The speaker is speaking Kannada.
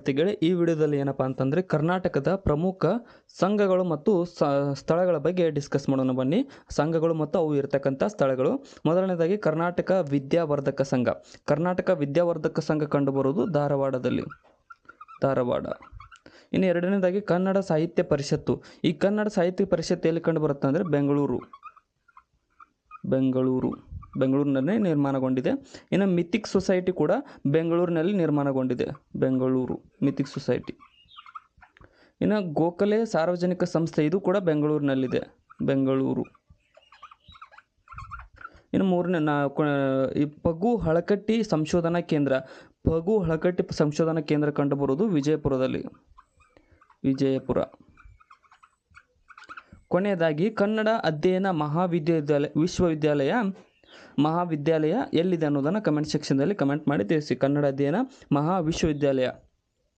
ವಿದ್ಯಾರ್ಥಿಗಳೇ ಈ ವಿಡಿಯೋದಲ್ಲಿ ಏನಪ್ಪಾ ಅಂತಂದರೆ ಕರ್ನಾಟಕದ ಪ್ರಮುಖ ಸಂಘಗಳು ಮತ್ತು ಸ್ಥಳಗಳ ಬಗ್ಗೆ ಡಿಸ್ಕಸ್ ಮಾಡೋಣ ಬನ್ನಿ. ಸಂಘಗಳು ಮತ್ತು ಅವು ಇರತಕ್ಕಂಥ ಸ್ಥಳಗಳು. ಮೊದಲನೇದಾಗಿ ಕರ್ನಾಟಕ ವಿದ್ಯಾವರ್ಧಕ ಸಂಘ. ಕರ್ನಾಟಕ ವಿದ್ಯಾವರ್ಧಕ ಸಂಘ ಕಂಡುಬರುವುದು ಧಾರವಾಡದಲ್ಲಿ. ಧಾರವಾಡ. ಇನ್ನು ಎರಡನೇದಾಗಿ ಕನ್ನಡ ಸಾಹಿತ್ಯ ಪರಿಷತ್ತು. ಈ ಕನ್ನಡ ಸಾಹಿತ್ಯ ಪರಿಷತ್ತು ಎಲ್ಲಿ ಕಂಡುಬರುತ್ತೆ ಅಂದರೆ ಬೆಂಗಳೂರು. ಬೆಂಗಳೂರು. ಬೆಂಗಳೂರಿನಲ್ಲೇ ನಿರ್ಮಾಣಗೊಂಡಿದೆ. ಇನ್ನು ಮಿಥಿಕ್ ಸೊಸೈಟಿ ಕೂಡ ಬೆಂಗಳೂರಿನಲ್ಲಿ ನಿರ್ಮಾಣಗೊಂಡಿದೆ. ಬೆಂಗಳೂರು ಮಿಥಿಕ್ ಸೊಸೈಟಿ ಇನ್ನು ಗೋಖಲೆ ಸಾರ್ವಜನಿಕ ಸಂಸ್ಥೆ ಇದು ಕೂಡ ಬೆಂಗಳೂರಿನಲ್ಲಿದೆ. ಬೆಂಗಳೂರು. ಇನ್ನು ಮೂರನೇ ನಾ ಈ ಪಗು ಹಳಕಟ್ಟಿ ಸಂಶೋಧನಾ ಕೇಂದ್ರ. ಪಗು ಹಳಕಟ್ಟಿ ಸಂಶೋಧನಾ ಕೇಂದ್ರ ಕಂಡುಬರೋದು ವಿಜಯಪುರದಲ್ಲಿ. ವಿಜಯಪುರ. ಕೊನೆಯದಾಗಿ ಕನ್ನಡ ಅಧ್ಯಯನ ಮಹಾವಿದ್ಯಾಲಯ ವಿಶ್ವವಿದ್ಯಾಲಯ ಮಹಾವಿದ್ಯಾಲಯ ಎಲ್ಲಿದೆ ಅನ್ನೋದನ್ನು ಕಮೆಂಟ್ ಸೆಕ್ಷನ್ದಲ್ಲಿ ಕಮೆಂಟ್ ಮಾಡಿ ತಿಳಿಸಿ. ಕನ್ನಡ ಅಧ್ಯಯನ ಮಹಾ ವಿಶ್ವವಿದ್ಯಾಲಯ